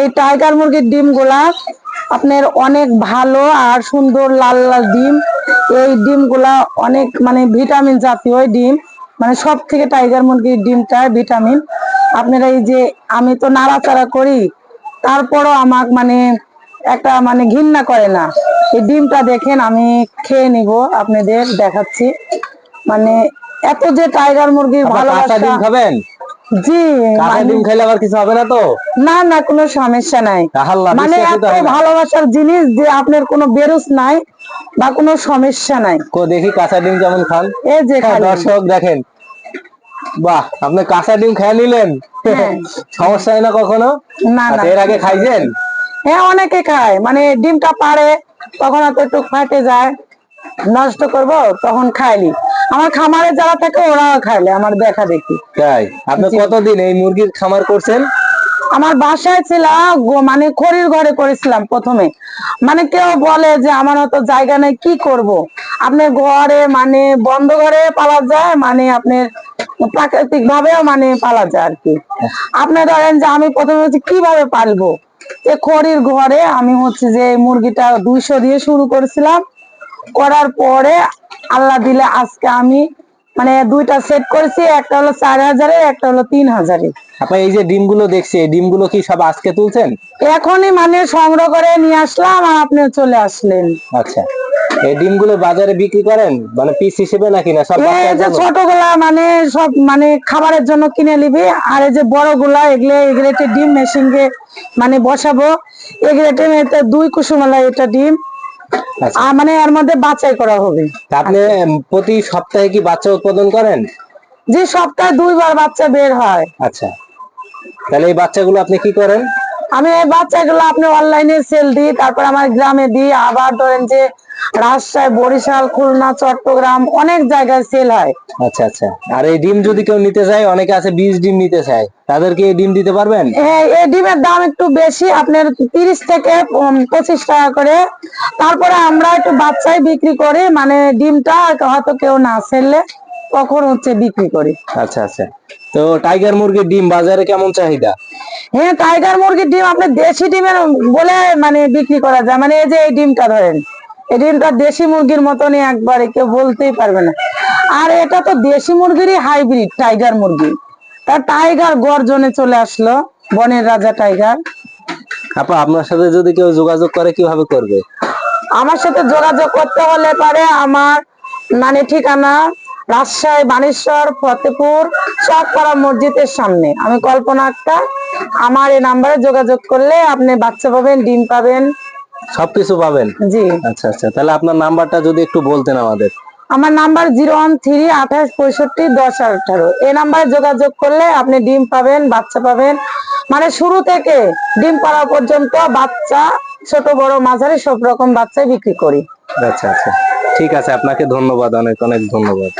এই টাইগার মুরগির ডিমগুলা আপনার অনেক ভালো আর সুন্দর লাল লাল ডিম। এই ডিমগুলা অনেক মানে ভিটামিন জাতীয় ডিম। মানে সব থেকে টাইগার মুরগির ডিমটা ভিটামিন। আপনারা এই যে আমি তো নাড়াচাড়া করি তারপরও আমার মানে একটা মানে ঘৃণা করে না। এই ডিমটা দেখেন আমি খেয়ে নিব আপনাদের দেখাচ্ছি। মানে এত যে টাইগার মুরগির ভালোবাসা ডিম খাবেন? জি কাঁচা মানে- ডিম খাইলে আবার কিছু হবে না তো? না না কোনো সমস্যা নাই। মানে এত হয় না। ভালোবাসার জিনিস যে আপনার কোনো বেরোস নাই বা কোনো সমস্যা নাই। কো দেখি কাঁচা ডিম কেমন খান। এই যে দর্শক দেখেন। বাহ আপনি কাঁচা ডিম খেয়ে নিলেন? হ্যাঁ। সমস্যা হয় না কখনো? না না। আচ্ছা, এর আগে খাইছেন? হ্যাঁ অনেকে খায়। মানে ডিমটা পারে তখন একটু ফাটে যায়। নষ্ট করব তখন খাইলি আমার খামারে যারা থাকে ওরাও খাইলে আমার দেখা দেখি। তাই? আপনি কতদিন এই মুরগির খামার করছেন? আমার বাসায় ছিল মানে খড়ির ঘরে করেছিলাম প্রথমে। মানে কেউ বলে যে আমার অত জায়গা নেই কি করব। আপনার ঘরে মানে বন্ধ ঘরে পালা যায় মানে আপনার প্রাকৃতিক ভাবেও মানে পালা যায় আর কি। আপনি ধরেন যে আমি প্রথমে হচ্ছে কীভাবে পালবো? যে খড়ির ঘরে আমি হচ্ছে যে মুরগিটা দুইশো দিয়ে শুরু করেছিলাম। করার পরে আল্লাহ দিলে আজকে আমি মানে দুইটা সেট করেছি একটা হলো চার হাজারে একটা হলো তিন হাজারে। আপনি এই যে ডিমগুলো দেখছি এই ডিমগুলো কি সব আজকে তুলছেন? এখনই মানে সংগ্রহ করে নিয়ে আসলাম আর আপনি চলে আসলেন। আচ্ছা। এই ডিমগুলো বাজারে বিক্রি করেন? মানে পিস হিসেবে নাকি না সব এই যে? ছোটগুলা মানে সব মানে খাবারের জন্য কিনে নিবি আর এই যে বড় বড়গুলা এগুলো এগুলোতে ডিম মেশিনকে মানে বসাবো। এগুলোতে দুই কুসুমালা এটা ডিম মানে এর মধ্যে বাছাই করা হবে। আপনি প্রতি সপ্তাহে কি বাচ্চা উৎপাদন করেন? যে সপ্তাহে দুইবার বাচ্চা বের হয়। আচ্ছা। তাহলে এই বাচ্চাগুলো আপনি কি করেন? আমি এই বাচ্চাগুলো আপনি অনলাইনে সেল দিই তারপর আমার গ্রামে দিই। আবার ধরেন যে রাজশাহী বরিশাল খুলনা চট্টগ্রাম অনেক জায়গায় সেল হয়। আচ্ছা আচ্ছা। আর এই ডিম যদি কেউ নিতে চায় অনেকে আছে বীজ ডিম নিতে চায়। তাদেরকে এই ডিম দিতে পারবেন? এই এই ডিমের দাম একটু বেশি আপনার তিরিশ থেকে পঁচিশ টাকা করে। তারপরে আমরা একটু বাচ্চাই বিক্রি করি মানে ডিমটা হয়তো কেউ না সেললে তখন হচ্ছে বিক্রি করি। আচ্ছা আচ্ছা। তো টাইগার মুরগির ডিম বাজারে কেমন চাহিদা? হ্যাঁ টাইগার মুরগির ডিম আপনি দেশি ডিমের বলে মানে বিক্রি করা যায়। মানে এই যে এই ডিমটা ধরেন এই ডিমটা দেশি মুরগির মতনই একবারে কেউ বলতেই পারবে না। আর এটা তো দেশি মুরগিরই হাইব্রিড টাইগার মুরগি। তার টাইগার গর্জনে চলে আসলো বনের রাজা টাইগার আপা আপনার সাথে যদি কেউ যোগাযোগ করে কীভাবে করবে? আমার সাথে যোগাযোগ করতে হলে পারে আমার মানে ঠিকানা রাজশাহী বানেশ্বর ফতেপুর চকপাড়া মসজিদের সামনে। আমি কল্পনা আক্তার আমার এই নাম্বারে যোগাযোগ করলে আপনি বাচ্চা পাবেন ডিম পাবেন। সবকিছু পাবেন? জি। আচ্ছা আচ্ছা তাহলে আপনার নাম্বারটা যদি একটু বলতেন আমাদের। আমার নাম্বার জিরো ওয়ান থ্রি আঠাশ পঁয়ষট্টি দশ আঠারো। এই নাম্বারে যোগাযোগ করলে আপনি ডিম পাবেন বাচ্চা পাবেন। মানে শুরু থেকে ডিম পাড়া পর্যন্ত বাচ্চা ছোট বড় মাঝারি সব রকম বাচ্চাই বিক্রি করি। আচ্ছা আচ্ছা। ঠিক আছে আপনাকে ধন্যবাদ অনেক অনেক ধন্যবাদ।